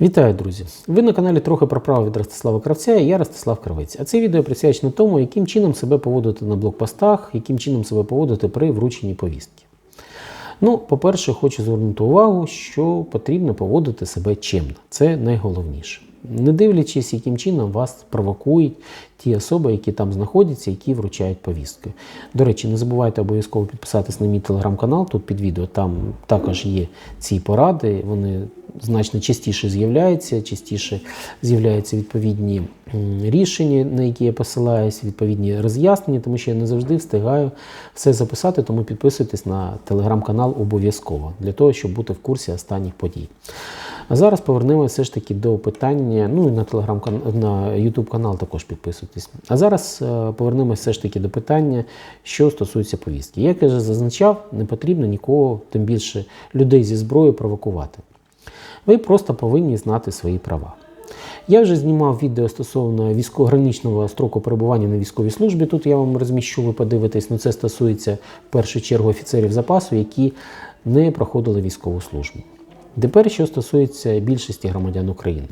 Вітаю, друзі! Ви на каналі трохи про право від Ростислава Кравця і я Ростислав Кравець. А це відео присвячено тому, яким чином себе поводити на блокпостах, яким чином себе поводити при врученні повістки. Ну, по-перше, хочу звернути увагу, що потрібно поводити себе чемно. Це найголовніше. Не дивлячись, яким чином вас провокують ті особи, які там знаходяться, які вручають повістки. До речі, не забувайте обов'язково підписатись на мій телеграм-канал. Тут під відео там також є ці поради. Вони значно частіше з'являються, частіше з'являються відповідні рішення, на які я посилаюсь, відповідні роз'яснення, тому що я не завжди встигаю все записати, тому підписуйтесь на телеграм-канал обов'язково для того, щоб бути в курсі останніх подій. А зараз повернемося все ж таки до питання. Ну і на телеграм на YouTube канал також підписуйтесь. А зараз е, повернемося все ж таки до питання, що стосується повістки. Як я вже зазначав, не потрібно нікого, тим більше людей зі зброєю провокувати. Ви просто повинні знати свої права. Я вже знімав відео стосовно військово-граничного строку перебування на військовій службі. Тут я вам розміщу, ви подивитесь, але це стосується в першу чергу офіцерів запасу, які не проходили військову службу. Тепер, що стосується більшості громадян України.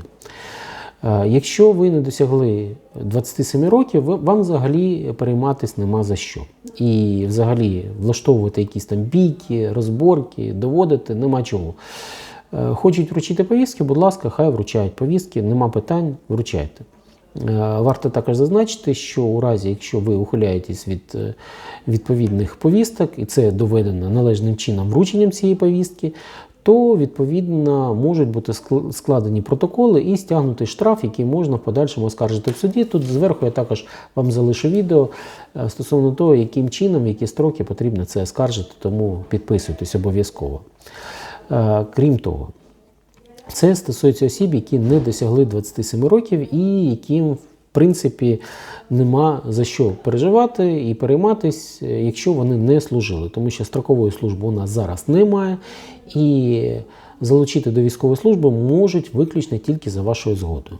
Е, Якщо ви не досягли 27 років, вам взагалі перейматись нема за що. І взагалі влаштовувати якісь там бійки, розборки, доводити нема чого. Е, Хочуть вручити повістки, будь ласка, хай вручають повістки, нема питань, вручайте. Е, Варто також зазначити, що у разі, якщо ви ухиляєтесь від е, відповідних повісток, і це доведено належним чином врученням цієї повістки, то відповідно можуть бути складені протоколи і стягнутий штраф, який можна в подальшому оскаржити в суді. Тут зверху я також вам залишу відео стосовно того, яким чином, які строки потрібно це оскаржити, тому підписуйтесь обов'язково. Е, Крім того, це стосується осіб, які не досягли 27 років і яким, в принципі, нема за що переживати і перейматись, е, якщо вони не служили. Тому що строкової служби у нас зараз немає, і залучити до військової служби можуть виключно тільки за вашою згодою.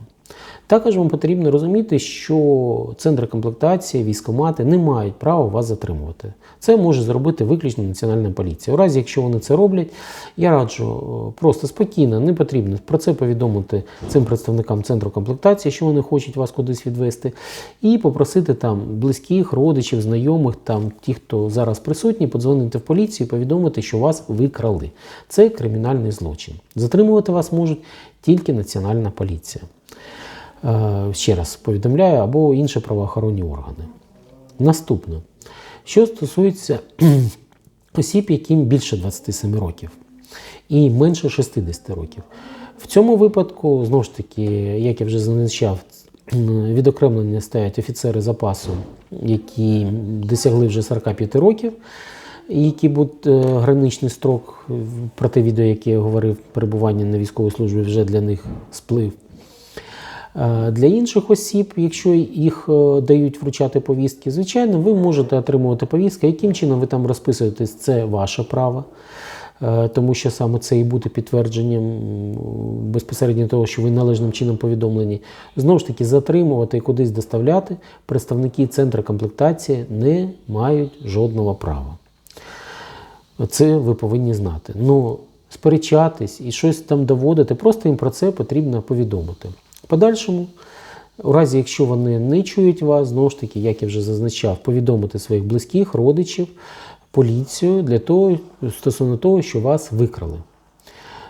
Також вам потрібно розуміти, що центри комплектації, військомати не мають права вас затримувати. Це може зробити виключно Національна поліція. У разі, якщо вони це роблять, я раджу е, просто спокійно, не потрібно про це повідомити цим представникам центру комплектації, що вони хочуть вас кудись відвести, і попросити там близьких, родичів, знайомих, там ті, хто зараз присутні, подзвонити в поліцію, і повідомити, що вас викрали. Це кримінальний злочин. Затримувати вас можуть тільки Національна поліція. Е, Ще раз повідомляю, або інші правоохоронні органи. Наступне. Що стосується осіб, яким більше 27 років і менше 60 років. В цьому випадку, знову ж таки, як я вже зазначав, відокремлення стоять офіцери запасу, які досягли вже 45 років, які будуть е, граничний строк, в- про те відео, яке я говорив, перебування на військовій службі вже для них сплив. Е, Для інших осіб, якщо їх е, дають вручати повістки, звичайно, ви можете отримувати повістки. Яким чином ви там розписуєтесь, це ваше право, Е, тому що саме це і буде підтвердженням безпосередньо того, що ви належним чином повідомлені. Знову ж таки, затримувати і кудись доставляти представники центру комплектації не мають жодного права. Це ви повинні знати. Ну, сперечатись і щось там доводити, просто їм про це потрібно повідомити. Подальшому, у разі, якщо вони не чують вас, знову ж таки, як я вже зазначав, повідомити своїх близьких, родичів, поліцію для того, стосовно того, що вас викрали.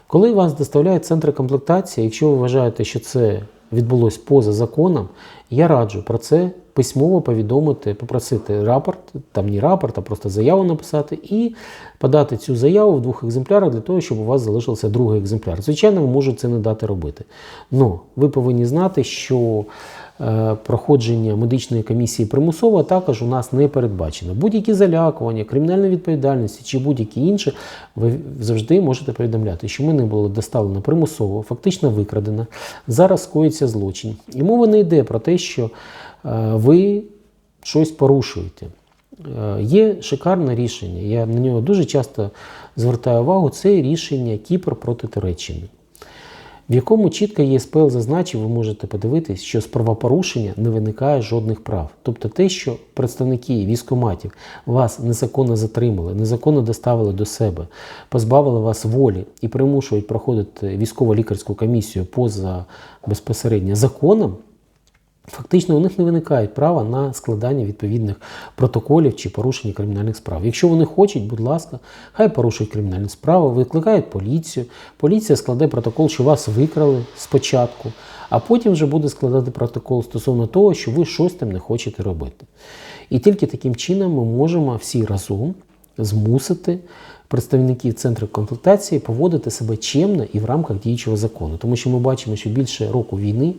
Коли вас доставляють центри комплектації, якщо ви вважаєте, що це відбулось поза законом, я раджу про це письмово повідомити, попросити рапорт, там не рапорт, а просто заяву написати і подати цю заяву в двох екземплярах для того, щоб у вас залишився другий екземпляр. Звичайно, ви можете це не дати робити. Но ви повинні знати, що е, проходження медичної комісії примусово також у нас не передбачено. Будь-які залякування, кримінальної відповідальності чи будь-які інші, ви завжди можете повідомляти, що мене було доставлено примусово, фактично викрадено. Зараз скоїться злочин. І мова не йде про те, що е, ви щось порушуєте. Е, Є шикарне рішення. Я на нього дуже часто звертаю увагу. Це рішення Кіпр проти Туреччини. в якому чітко ЄСПЛ зазначив, ви можете подивитись, що з правопорушення не виникає жодних прав. Тобто те, що представники військоматів вас незаконно затримали, незаконно доставили до себе, позбавили вас волі і примушують проходити військово-лікарську комісію поза безпосередньо законом. Фактично у них не виникає права на складання відповідних протоколів чи порушення кримінальних справ. Якщо вони хочуть, будь ласка, хай порушують кримінальні справи, викликають поліцію. Поліція складе протокол, що вас викрали спочатку, а потім вже буде складати протокол стосовно того, що ви щось там не хочете робити. І тільки таким чином ми можемо всі разом змусити представників центру комплектації поводити себе чемно і в рамках діючого закону. Тому що ми бачимо, що більше року війни,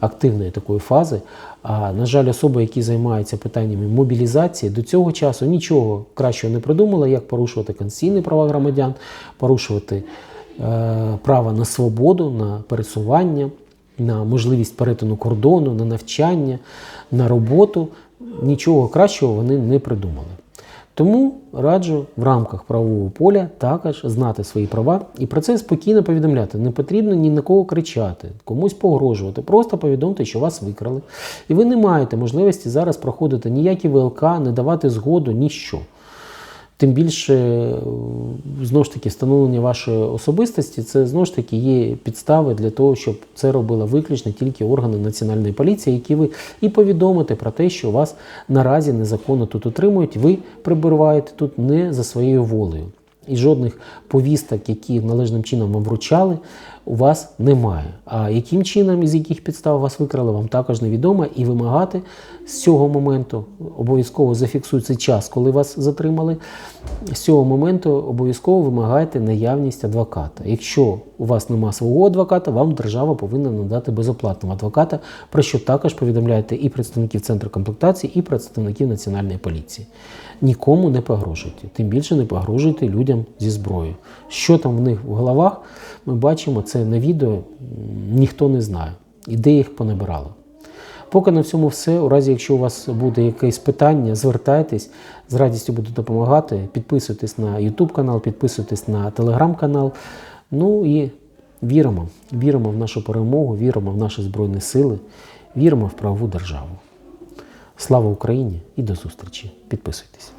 активної такої фази, а на жаль, особи, які займаються питаннями мобілізації, до цього часу нічого кращого не придумали, як порушувати конституційні права громадян, порушувати е, право на свободу, на пересування, на можливість перетину кордону, на навчання, на роботу. Нічого кращого вони не придумали. Тому раджу в рамках правового поля також знати свої права і про це спокійно повідомляти. Не потрібно ні на кого кричати, комусь погрожувати. Просто повідомте, що вас викрали. І ви не маєте можливості зараз проходити ніякі ВЛК, не давати згоду, ніщо. Тим більше, е, знову ж таки, встановлення вашої особистості це знову ж таки є підстави для того, щоб це робила виключно тільки органи національної поліції, які ви і повідомите про те, що вас наразі незаконно тут утримують. Ви прибуваєте тут не за своєю волею. І жодних повісток, які належним чином вам вручали, у вас немає. А яким чином і з яких підстав вас викрали, вам також невідомо. І вимагати з цього моменту обов'язково зафіксуйте час, коли вас затримали. З цього моменту обов'язково вимагайте наявність адвоката. Якщо у вас немає свого адвоката, вам держава повинна надати безоплатного адвоката, про що також повідомляєте і представників центру комплектації, і представників національної поліції. Нікому не погрожуйте, тим більше не погрожуйте людям зі зброєю. Що там в них в головах, ми бачимо це на відео, ніхто не знає, і де їх понабирали. Поки на всьому все. У разі, якщо у вас буде якесь питання, звертайтесь, з радістю буду допомагати. Підписуйтесь на YouTube канал, підписуйтесь на Telegram канал. Ну і віримо, віримо в нашу перемогу, віримо в наші Збройні Сили, віримо в правову державу. Слава Україні і до зустрічі! Підписуйтесь.